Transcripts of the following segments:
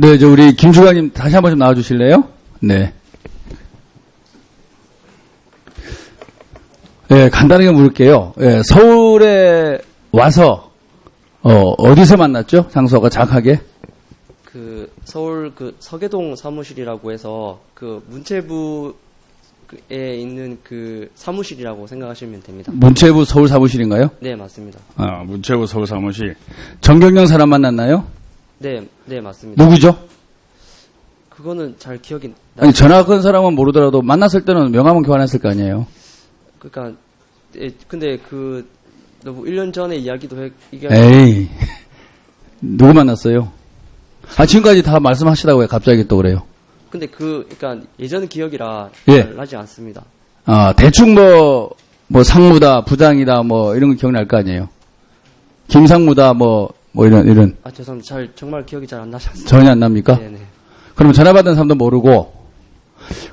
네, 저 우리 김주관님 다시 한 번 좀 나와주실래요? 네. 예, 간단하게 물을게요. 예, 서울에 와서 어, 어디서 만났죠? 장소가 정확하게? 그 서울 그 서계동 사무실이라고 해서 그 문체부에 있는 그 사무실이라고 생각하시면 됩니다. 문체부 서울 사무실인가요? 네, 맞습니다. 아, 문체부 서울 사무실. 정경련 사람 만났나요? 네, 네, 맞습니다. 누구죠? 그거는 잘 기억이 나. 아니, 전화 건 사람은 모르더라도 만났을 때는 명함은 교환했을 거 아니에요? 그러니까 예, 근데 그 너무 1년 전에 이야기도 해 이게 에이, 누구 만났어요? 아, 지금까지 다 말씀하시다고 왜 갑자기 또 그래요? 근데 그 그러니까 예전 기억이라 예. 잘 나지 않습니다. 아, 대충 뭐, 뭐 상무다, 부장이다, 뭐 이런 거 기억날 거 아니에요? 김상무다, 뭐, 뭐 이런, 이런. 아 죄송합니다. 잘 정말 기억이 잘안 않습니다. 전혀 안 납니까? 네, 네. 그러면 전화 받은 사람도 모르고.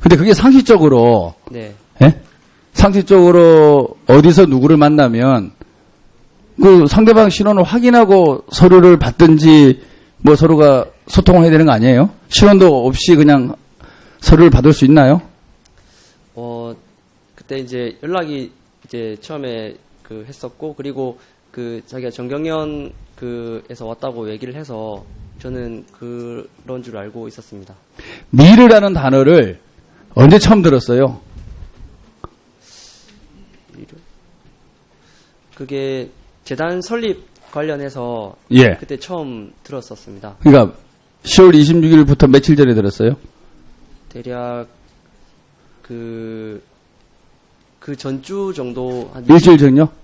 근데 그게 상식적으로, 네. 예? 상식적으로 어디서 누구를 만나면 그 상대방 신원을 확인하고 서류를 받든지 뭐 서로가 소통을 해야 되는 거 아니에요? 신원도 없이 그냥 서류를 받을 수 있나요? 어 그때 이제 연락이 이제 처음에 그 했었고 그리고 그 자기가 정경련 그에서 왔다고 얘기를 해서 저는 그런 줄 알고 있었습니다. 미르라는 단어를 언제 처음 들었어요? 그게 재단 설립 관련해서 예. 그때 처음 들었었습니다. 그러니까 10월 26일부터 며칠 전에 들었어요? 대략 그, 그 전주 정도, 한 일주일 전요?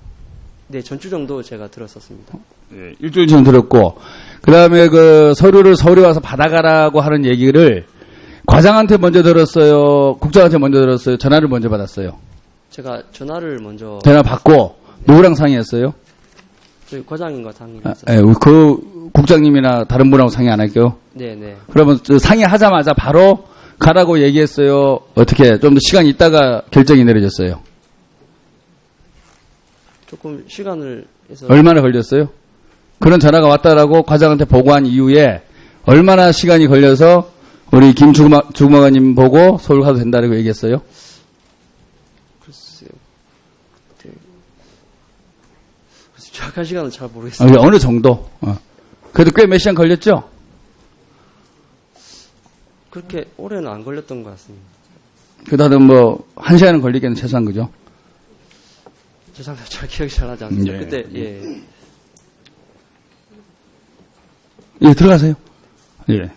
네, 전주 정도 제가 들었었습니다. 예, 일주일 전 들었고, 그 다음에 그 서류를 서울에 와서 받아가라고 하는 얘기를 과장한테 먼저 들었어요? 국장한테 먼저 들었어요? 전화를 먼저 받았어요? 제가 전화를 먼저, 전화 받고, 누구랑 상의했어요? 저희 과장님과 상의를 아. 예, 그 국장님이나 다른 분하고 상의 안 할게요? 네 네. 그러면 저 상의하자마자 바로 가라고 얘기했어요? 어떻게, 좀 더 시간이 있다가 결정이 내려졌어요? 조금 시간을 해서, 얼마나 걸렸어요? 그런 전화가 왔다라고 과장한테 보고한 이후에 얼마나 시간이 걸려서 우리 김주마님 보고 서울 가도 된다고 얘기했어요? 글쎄요. 그때, 글쎄, 정확한 시간은 잘 어, 모르겠어요. 어느 정도? 어. 그래도 꽤 몇 시간 걸렸죠? 그렇게 오래는 안 걸렸던 것 같습니다. 그다음 뭐, 한 시간은 걸리겠는 최소한 그죠? 죄송합니다. 잘 기억이 잘 나지 않습니다. 예. 그때, 예. 예, 들어가세요. 예.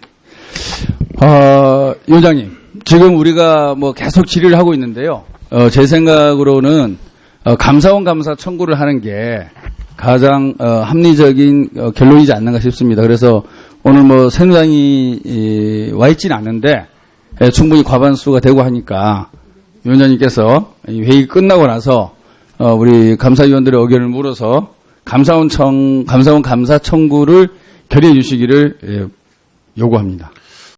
어, 위원장님, 지금 우리가 뭐 계속 질의를 하고 있는데요. 어, 제 생각으로는 어, 감사원 감사 청구를 하는 게 가장 어, 합리적인 어, 결론이지 않는가 싶습니다. 그래서 오늘 뭐 새누당이 이, 와 있지는 않은데 예, 충분히 과반수가 되고 하니까 위원장님께서 이 회의 끝나고 나서 어, 우리 감사위원들의 의견을 물어서 감사원 청 감사원 감사 청구를 결의해 주시기를 예, 요구합니다.